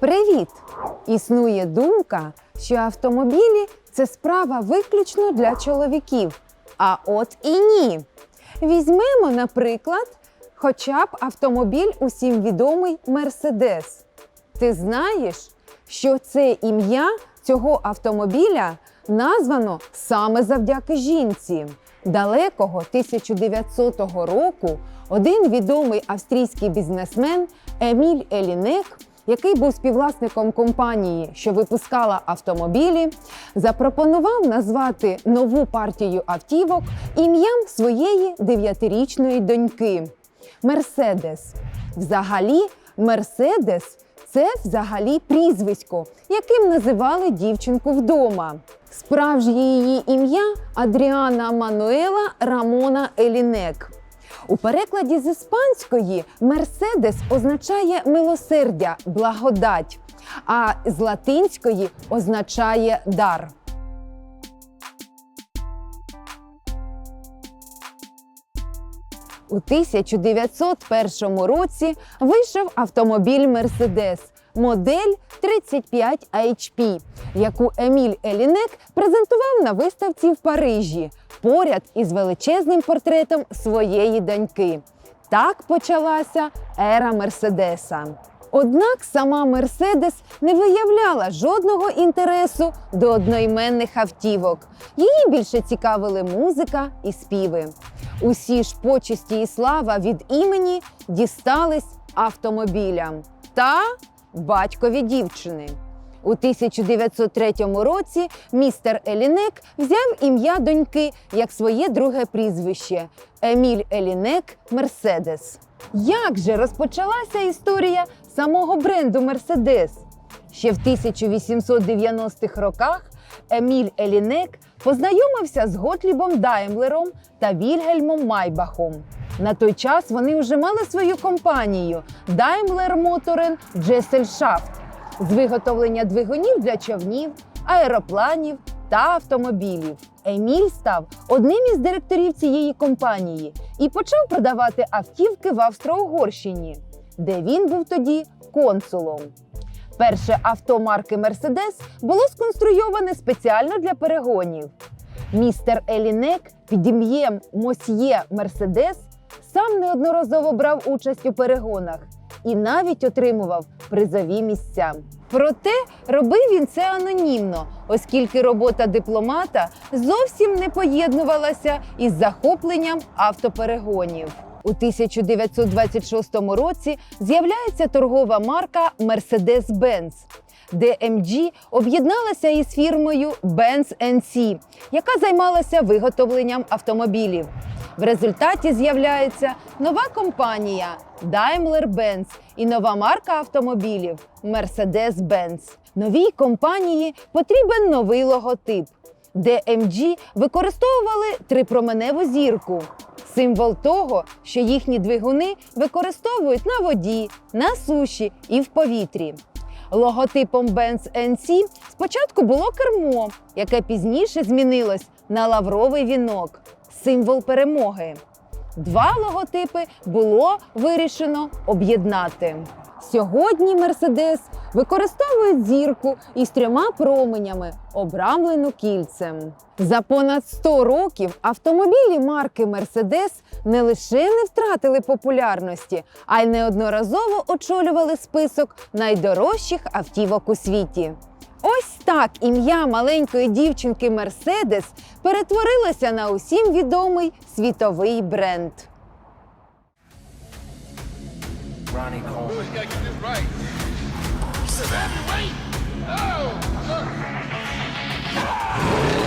Привіт! Існує думка, що автомобілі це справа виключно для чоловіків. А от і ні. Візьмемо, наприклад, хоча б автомобіль усім відомий Мерседес. Ти знаєш, що це ім'я цього автомобіля названо саме завдяки жінці. Далекого 1900 року один відомий австрійський бізнесмен Еміль Елінек, який був співвласником компанії, що випускала автомобілі, запропонував назвати нову партію автівок ім'ям своєї дев'ятирічної доньки Мерседес. Взагалі, Мерседес це взагалі прізвисько, яким називали дівчинку вдома. Справжнє її ім'я Адріана Мануела Рамона Елінек. У перекладі з іспанської Мерседес означає милосердя, благодать, а з латинської означає дар. У 1901 році вийшов автомобіль Мерседес модель 35 HP, яку Еміль Елінек презентував на виставці в Парижі поряд із величезним портретом своєї доньки. Так почалася ера Мерседеса. Однак сама Мерседес не виявляла жодного інтересу до одноіменних автівок. Її більше цікавили музика і співи. Усі ж почесті і слава від імені дістались автомобілям та батькові дівчини. У 1903 році містер Елінек взяв ім'я доньки як своє друге прізвище Еміль Елінек Мерседес. Як же розпочалася історія самого бренду Мерседес? Ще в 1890-х роках Еміль Елінек познайомився з Готлібом Даймлером та Вільгельмом Майбахом. На той час вони вже мали свою компанію Daimler Motoren Gesellschaft з виготовлення двигунів для човнів, аеропланів та автомобілів. Еміль став одним із директорів цієї компанії і почав продавати автівки в Австро-Угорщині, де він був тоді консулом. Перше авто марки Мерседес було сконструйоване спеціально для перегонів. Містер Елінек під ім'єм Мосьє Мерседес сам неодноразово брав участь у перегонах і навіть отримував призові місця. Проте робив він це анонімно, оскільки робота дипломата зовсім не поєднувалася із захопленням автоперегонів. У 1926 році з'являється торгова марка Mercedes-Benz, де MG об'єдналася із фірмою Benz NC, яка займалася виготовленням автомобілів. В результаті з'являється нова компанія Daimler-Benz і нова марка автомобілів Mercedes-Benz. Новій компанії потрібен новий логотип, де MG використовували трипроменеву зірку. Символ того, що їхні двигуни використовують на воді, на суші і в повітрі. Логотипом Benz NC спочатку було кермо, яке пізніше змінилось на лавровий вінок символ перемоги. Два логотипи було вирішено об'єднати. Сьогодні Мерседес використовують зірку із трьома променями, обрамлену кільцем. За понад 100 років автомобілі марки Мерседес не лише не втратили популярності, а й неодноразово очолювали список найдорожчих автівок у світі. Ось так ім'я маленької дівчинки Мерседес перетворилося на усім відомий світовий бренд. Ronnie Coleman. Bush gotta get this right. He's a heavyweight. Oh, look.